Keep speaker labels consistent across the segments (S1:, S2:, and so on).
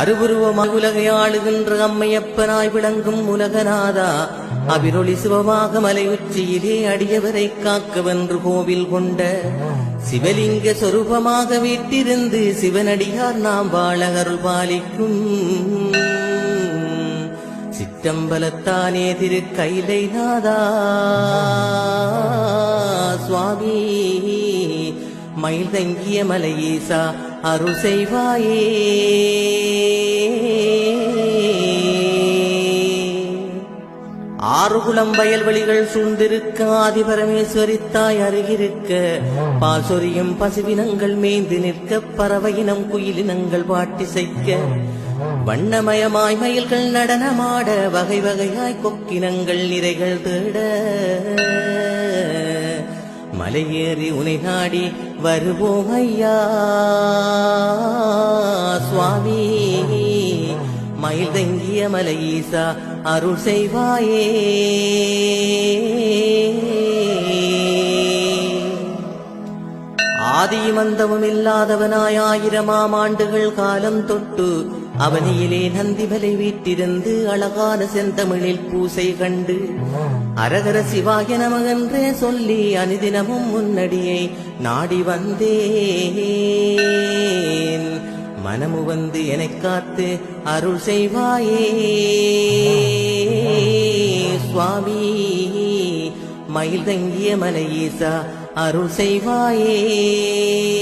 S1: அருவுருவமாய் உலகை ஆளுகின்ற அம்மையப்பனாய் விளங்கும் உலகநாதா. அபிரொளி சிவமாக மலை உச்சியிலே அடியவரை காக்கவென்று கோவில் கொண்ட சிவலிங்க சொரூபமாக வீட்டிருந்து சிவனடியார் நாம் வாழகருள் பாலிக்கும். சிற்றம்பலத்தானே திரு கைலை நாதா. சுவாமி மயில் தங்கிய மலையீசா அருள் செய்வாயே ஆறுகுளம் வயல்வெளிகள் சூழ்ந்திருக்க ஆதிபரமேஸ்வரி தாய் அருகிருக்க பாசொரியும் பசுவினங்கள் மேய்ந்து நிற்க பறவையினம் குயிலினங்கள் பாட்டிசைக்க வண்ணமயமாய் மயில்கள் நடனமாட வகை வகையாய் கொக்கினங்கள் நிறைகள் தேட. மலையேறி உனை நாடி வருவோம் ஐயா. சுவாமி மயில் தங்கிய மலையீசா அருள் செய்வாயே. ஆதியும் அந்தமும் இல்லாதவனாய் ஆயிரமாம் ஆண்டுகள் காலம் தொட்டு அவனியிலே நந்திவலை வீட்டிருந்து அழகான செந்தமிழில் பூசை கண்டு அரகர சிவாய நமகன்றே சொல்லி அனுதினமும் முன்னடியை நாடி வந்தேன். மனமு வந்து எனக் காத்து அருள் செய்வாயே. சுவாமி மயில் தங்கிய மலையீசா அருள் செய்வாயே.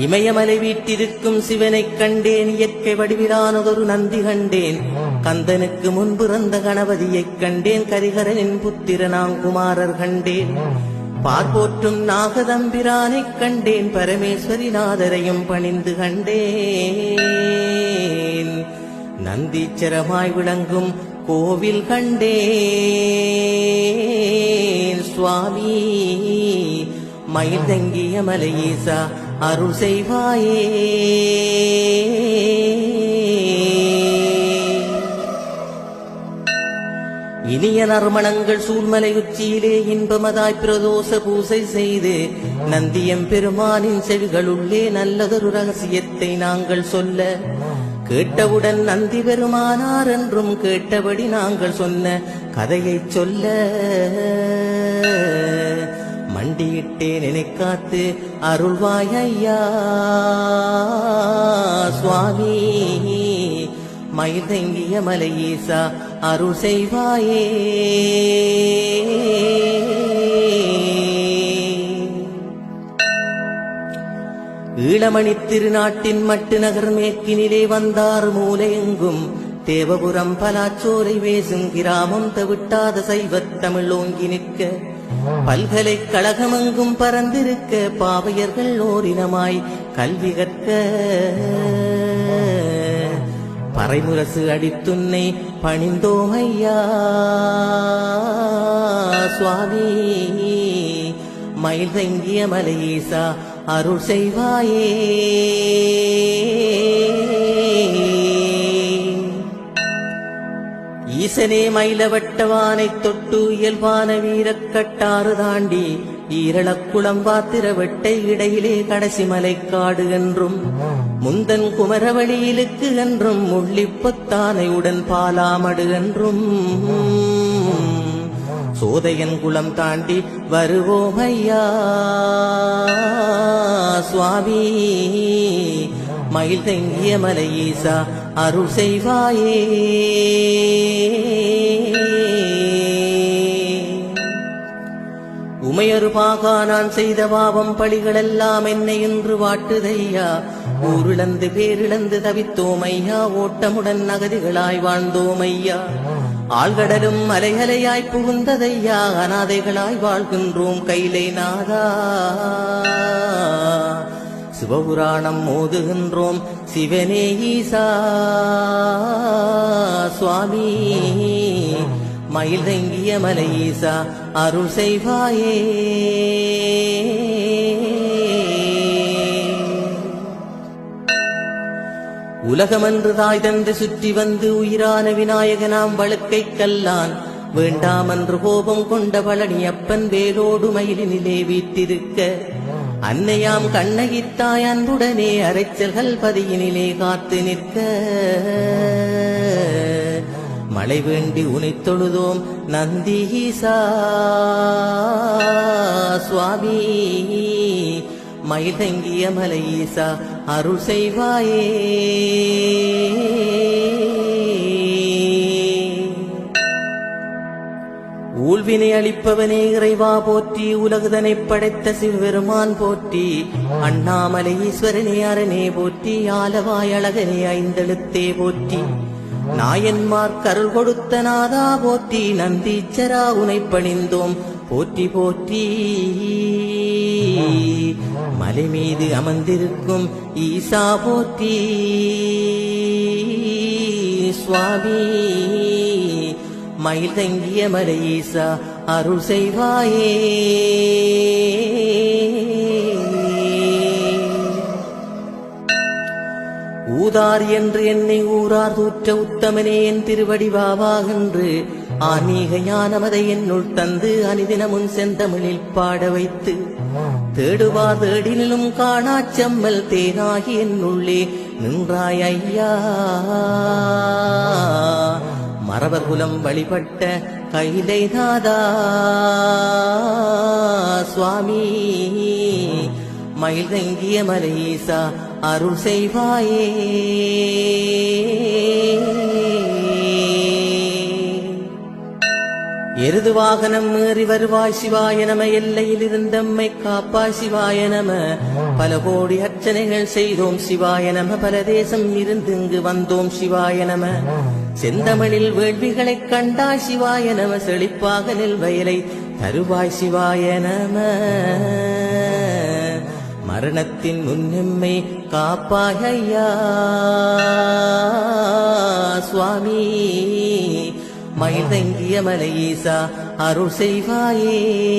S1: இமயமலை வீட்டிருக்கும் சிவனைக் கண்டேன் இயற்கை வடிவிலானதொரு நந்தி கண்டேன். கந்தனுக்கு முன்பிறந்த கணபதியைக் கண்டேன் கரிகரனின் புத்திரனாங்குமாரர் கண்டேன். பார்ப்போற்றும் நாகதம்பிரானைக் கண்டேன் பரமேஸ்வரி நாதரையும் பணிந்து கண்டேன். நந்தீச்சரமாய் விளங்கும் கோவில் கண்டேன். சுவாமி மயில் தங்கிய மலையீசா அருள் செய்வாயே இனிய நறுமணங்கள் சூழ்மலை உச்சியிலே இன்பமதாய் பிரதோஷ பூசை செய்து நந்தியம் பெருமானின் செவிகளுள்ளே நல்லதொரு ரகசியத்தை நாங்கள் சொல்ல கேட்டவுடன் நந்தி பெருமானார் என்றும் கேட்டபடி நாங்கள் சொன்ன கதையைச் சொல்ல. மண்டியிட்டேன் என்னை காத்து அருள்வாய் ஐயா. சுவாமி மயில் தங்கிய மலை ஈசா அருள் செய்வாயே. ஈழமணி திருநாட்டின் மட்டு நகர் மேற்கினிலே வந்தார் மூலையெங்கும் தேவபுரம் பலாச்சோரை வேசும் கிராமம் தவிட்டாத சைவத் தமிழ் ஓங்கி நிற்க பல்கலைக்கழகமெங்கும் பறந்திருக்க பாவையர்கள் ஓரினமாய் கல்வி கற்க. பறைமுரசு அடித்துன்னை பணிந்தோம் ஐயா சுவாமி மயில் தங்கிய மலையீசா அருள் செய்வாயே? ஈசனே மயிலவட்டவானைத் தொட்டு இயல்பான வீரக்கட்டாறு தாண்டி ஈரளக்குளம் பாத்திர வெட்டை இடையிலே கடைசி மலைக்காடு என்றும் முந்தன் குமரவழியிலுக்கு என்றும் முள்ளிப்பொத்தானையுடன் பாலாமடு என்றும். சோதையன் குளம் தாண்டி வருவோம் ஐயா. சுவாமி மயில் தங்கிய மலை ஈசா அருள் செய்வாயே உமையொருபாகா நான் செய்த பாவம் பழிகளெல்லாம் என்னை என்று வாட்டுதையா. ஊரிழந்து பேரிழந்து தவித்தோம் ஐயா ஓட்டமுடன் அகதிகளாய் வாழ்ந்தோம் ஐயா ஆழ்கடலும் அலைகலையாய் புகுந்ததையா. அனாதைகளாய் வாழ்கின்றோம் கைலை நாதா. சிவபுராணம் மோதுகின்றோம். சிவனே ஈசா சுவாமி. மயில் தங்கிய மலை ஈசா அருள் செய்வாயே. உலகமன்று தாய் தந்து சுற்றி வந்து உயிரான விநாயகனாம் வழுக்கை கல்லான். வேண்டாமென்று கோபம் கொண்ட பழனியப்பன் வேலோடு மயிலினிலே வீட்டிருக்க அன்னையாம் கண்ணகித்தாய் அன்புடனே அரைச்சல்கள் பதியினிலே காத்து நிற்க. மழை வேண்டி உனை தொழுதோம் நந்திஹிசா சுவாமி மயில் தங்கிய மலையீசா அருள் செய்வாயே. ஊழ்வினை அளிப்பவனே இறைவா போற்றி உலகுதனை படைத்த சிவபெருமான் போற்றி அண்ணாமலை ஈஸ்வரனே அரணே போற்றி ஆலவாய் அழகனே ஐந்தெழுத்தே போற்றி. நாயன்மார் கருள் கொடுத்த நாதா போற்றி நந்தீச்சரா உனை பணிந்தோம். போற்றி போற்றி. மலை மீது அமர்ந்திருக்கும் ஈசா போற்றி. சுவாமி. மயில் தங்கிய மலையீசா அருள் செய்வாயே. ஊதார் என்று என்னை ஊரார் தூற்ற உத்தமனே என் திருவடி வாவா என்று ஆன்மீக ஞானமதை என்னுள் தந்து அனிதினமும் செந்தமிழில் பாட வைத்து தேடுவார் தேடினும் காணா செம்மல் தேனாகி என்னுள்ளே நின்றாய் ஐயா. மரபர் குலம் வழிபட்ட கைலைநாதா சுவாமி மயில் தங்கிய மலையீசா அருள் செய்வாயே. எருது வாகனம் ஏறி வருவாய் சிவாய நம எல்லையில் இருந்தம்மை காப்பா சிவாய நம. பல கோடி அர்ச்சனைகள் செய்தோம் சிவாய நம பல தேசம் இருந்து இங்கு வந்தோம் சிவாய நம. செந்தமிழில் வேள்விகளைக் கண்டாய் சிவாய நம செழிப்பாக நெல் வயலை தருவாய் சிவாய நம. மரணத்தின் முன்னெம்மை காப்பாய் ஐயா சுவாமி மயில் தங்கிய மலையீசா அருள் செய்வாயே.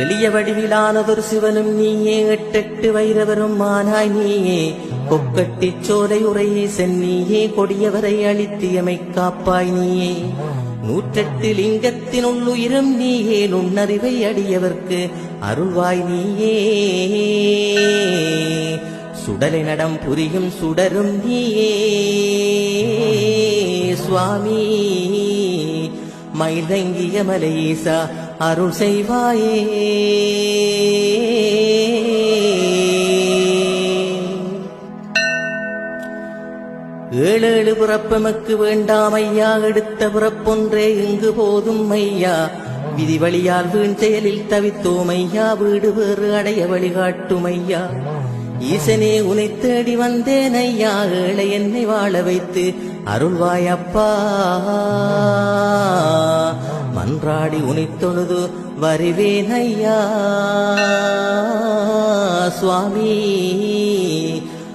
S1: எளிய வடிவிலானதொரு சிவனும் நீயே எட்டெட்டு வைரவரும் மானாய் நீயே. கொக்கட்டி சோலை உரையே சென்னியே கொடியவரை அழித்தியமை காப்பாய் நீயே. நூற்றெட்டு லிங்கத்தினுள் உயிரும் நீயே நுண்ணறிவை அடியவர்க்கு அருள்வாய் நீயே. சுடலை நடம் புரியும் சுடரும் நீயே சுவாமி. மைதங்கிய மலையீசா அருள் செய்வாயே. ஏழேழு பிறப்பமக்கு வேண்டாம் ஐயா எடுத்த புறப்பொன்றே இங்கு போதும் ஐயா. விதி வழியால் வீண் செயலில் தவித்தோம் ஐயா வீடு வேறு அடைய வழிகாட்டும் ஐயா. ஈசனே உனை தேடி வந்தேன் ஐயா. ஏழை என்னை வாழ வைத்து அருள்வாய் அப்பா. மன்றாடி உனை தொழுது வருவேன் ஐயா. சுவாமி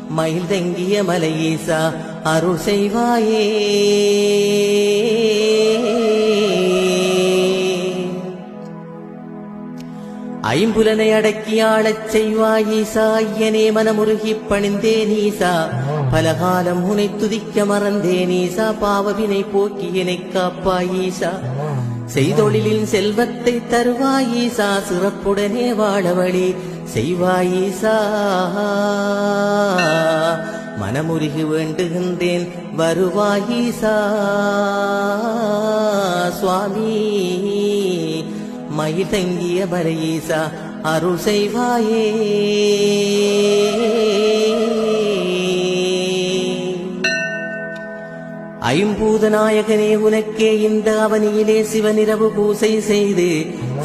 S1: மயில் தங்கிய மலையீசா அருள் செய்வாயே. ஐம்புலனை அடக்கி ஆளச் செய்வாயிசா ஐயனே மனமுருகிப் பணிந்தே நீசா பலகாலம் உனை துதிக்க மறந்தே நீசா பாவவினை போக்கி என்னைக் காப்பாயிசா செய்தொழிலின் செல்வத்தை தருவாயிசா சிறப்புடனே வாழவழி வழி மனமுருகி வேண்டுகின்றேன் வருவாயிசா சுவாமி. மயில் தங்கிய பரையீசா அருள் செய்வாயே. ஐம்பூத நாயகனே உனக்கே இந்த அவனியிலே சிவனிரவு பூசை செய்து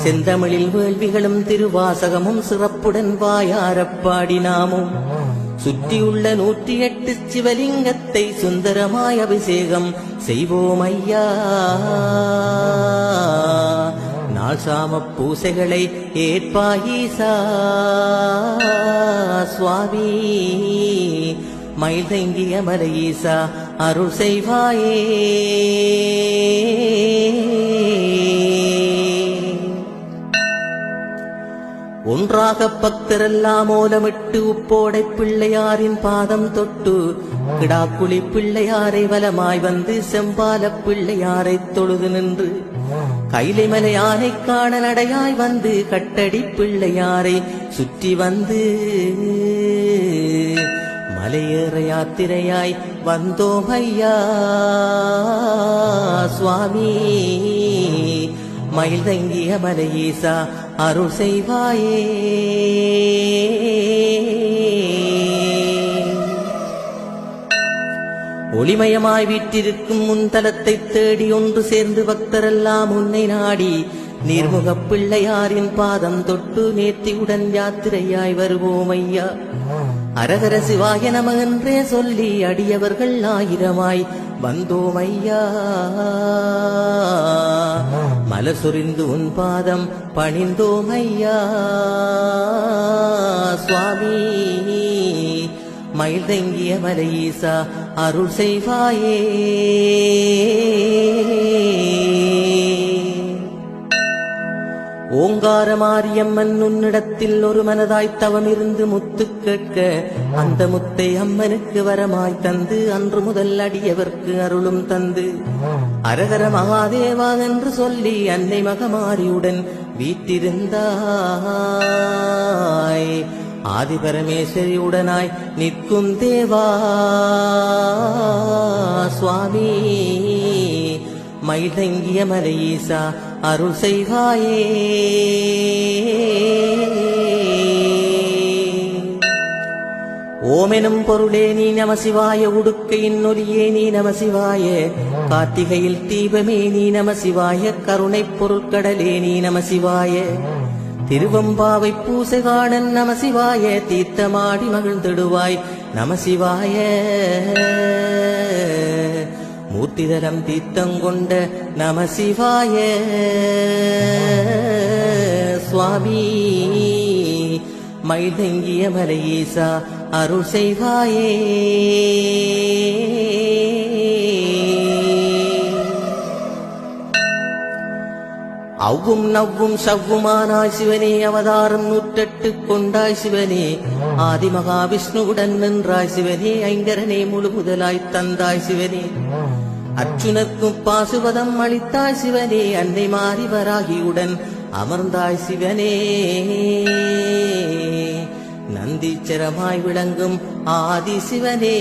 S1: செந்தமிழில் வேள்விகளும் திருவாசகமும் சிறப்புடன் வாயாரப்பாடினாமும். சுற்றியுள்ள நூற்றி எட்டு சிவலிங்கத்தை சுந்தரமாய் அபிஷேகம் செய்வோம் ஐயா. நாள் பூசைகளை ஏற்பாயீசா. சுவாமி மயில் தங்கிய மலையீசா அருள் செய்வாயே. ஒன்றாக பக்தரெல்லாம் ஓலமிட்டு உப்போடை பிள்ளையாரின் பாதம் தொட்டு கிடாக்குழி பிள்ளையாரை வலமாய் வந்து செம்பால பிள்ளையாரை தொழுது நின்று கைலை யானை காண நடையாய் வந்து கட்டடி பிள்ளையாரை சுற்றி வந்து மலையேற யாத்திரையாய் வந்தோம் ஐயா சுவாமி. மயில் தங்கிய மலையீசா அருள் செய்வாயே. ஒளிமயமாய் வீற்றிருக்கும் முன்தலத்தை தேடி ஒன்று சேர்ந்து பக்தரெல்லாம் உன்னை நாடி நீர்முகப் பிள்ளையாரின் பாதம் தொட்டு நேர்த்தியுடன் யாத்திரையாய் வருவோம் ஐயா. அரகர சிவாய நம சொல்லி அடியவர்கள் ஆயிரமாய் வந்தோம் ஐயா. மலர் உன் பாதம் பணிந்தோம் ஐயா. சுவாமி மயில் தங்கிய மலையீசா அருள் செய்வாயே. ஓங்கார மாரியம்மன் உன்னிடத்தில் ஒரு மனதாய் தவம் இருந்து முத்து கேட்க அந்த முத்தை அம்மனுக்கு வரமாய் தந்து அன்று முதல் அடியவர்க்கு அருளும் தந்து. அரகர மகாதேவா என்று சொல்லி அன்னை மகமாரியுடன் வீட்டிருந்தாய் ஆதிபரமேஸ்வரியுடனாய் நிற்கும் தேவா சுவாமி. மயிலங்கிய மலையீசா அருள் செய்வாயே ஓமெனும் பொருளே நீ நமசிவாய உடுக்கையின் நொலியே நீ நமசிவாய. கார்த்திகையில் தீபமே நீ நமசிவாய கருணை பொருட்கடலே நீ நமசிவாய. திருவம்பாவை பூசகாடன் நமசிவாய தீர்த்தமாடி மகிழ்ந்திடுவாய் நமசிவாய. மூர்த்திதரம் தீர்த்தங்கொண்ட நமசிவாய. சுவாமி மைதங்கிய மலையீசா அருள் செய்வாயே. அவ்வும் நவ்வும் சவ்வுமானாய் சிவனே அவதாரம் நூற்றெட்டு கொண்டாய் சிவனே. ஆதி மகாவிஷ்ணுவுடன் நின்றாய் சிவனே ஐங்கரனே முழு முதலாய் தந்தாய் சிவனே. அர்ச்சுனர்க்கும் பாசுபதம் அளித்தாய் சிவனே அன்னை மாறி வராகியுடன் அமர்ந்தாய் சிவனே. நந்திச்சரமாய் விளங்கும் ஆதி சிவனே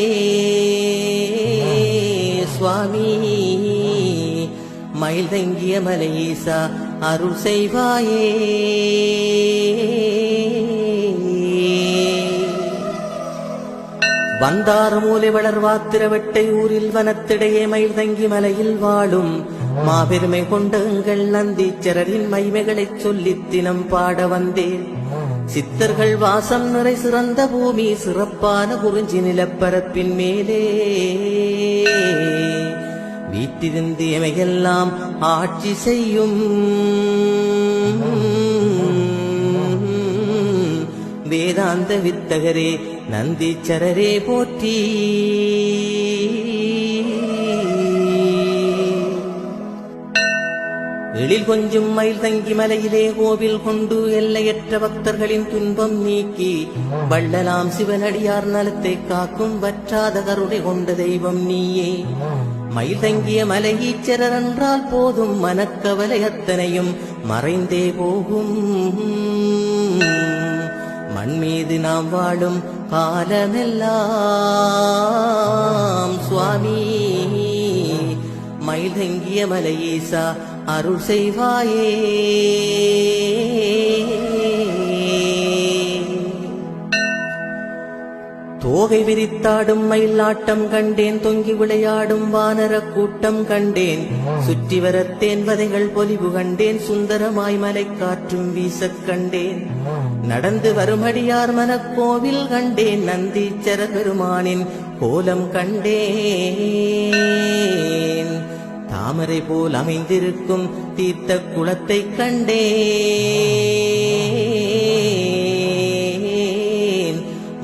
S1: சுவாமி மயில் தங்கிய மலையீசா அருள் செய்வாயே. வந்தாறு மூலை வந்தாரமூலை வளர்வாத்திரவட்டை ஊரில் வனத்திடையே மயில் தங்கி மலையில் வாழும் மாபெருமை கொண்ட எங்கள் நந்தீச்சரரின் மைமைகளைச் சொல்லித் தினம் பாட வந்தேன். சித்தர்கள் வாசம் நிறை சிறந்த பூமி சிறப்பான குறிஞ்சி நிலப்பரப்பின் மேலே. வீட்டிருந்து எமையெல்லாம் ஆட்சி செய்யும். வேதாந்த வித்தகரே நந்திச்சரரே போற்றி. எழில் கொஞ்சும் மயில் தங்கி மலையிலே கோவில் கொண்டு எல்லையற்ற பக்தர்களின் துன்பம் நீக்கி வள்ளலாம் சிவனடியார் நலத்தை காக்கும் வற்றாத கருணை கொண்ட தெய்வம் நீயே. மயில் தங்கிய மலையீச்சரர் என்றால் போதும் மனக்கவலை அத்தனையும் மறைந்தே போகும். மண் மீது நாம் வாழும் காலமெல்லாம் சுவாமி. மயில் தங்கிய மலையீசா அருள் செய்வாயே. தோகை விரித்தாடும் மயிலாட்டம் கண்டேன் தொங்கி விளையாடும் வானர கூட்டம் கண்டேன். சுற்றி வரத்தேன் வதைகள் பொலிவு கண்டேன் சுந்தரமாய் மலை காற்றும் வீசக் கண்டேன். நடந்து வருமடியார் மனக்கோவில் கண்டேன் நந்தீச்சர பெருமானின் கோலம் கண்டேன். தாமரை போல் அமைந்திருக்கும் தீர்த்த குளத்தை கண்டேன்.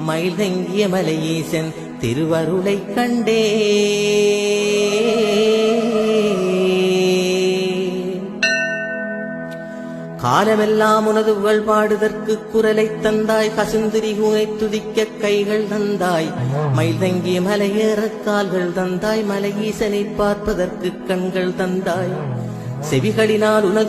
S1: மயில் தங்கிய மலையீசன் திருவருளை கண்டே காலமெல்லாம் உனது புகழ் பாடுதற்கு குரலைத் தந்தாய் கசுந்திரி கூனை துதிக்க கைகள் தந்தாய். மயில் தங்கிய மலையேற கால்கள் தந்தாய் மலை ஈசனை பார்ப்பதற்கு கண்கள் தந்தாய். செவிகளினால் உனது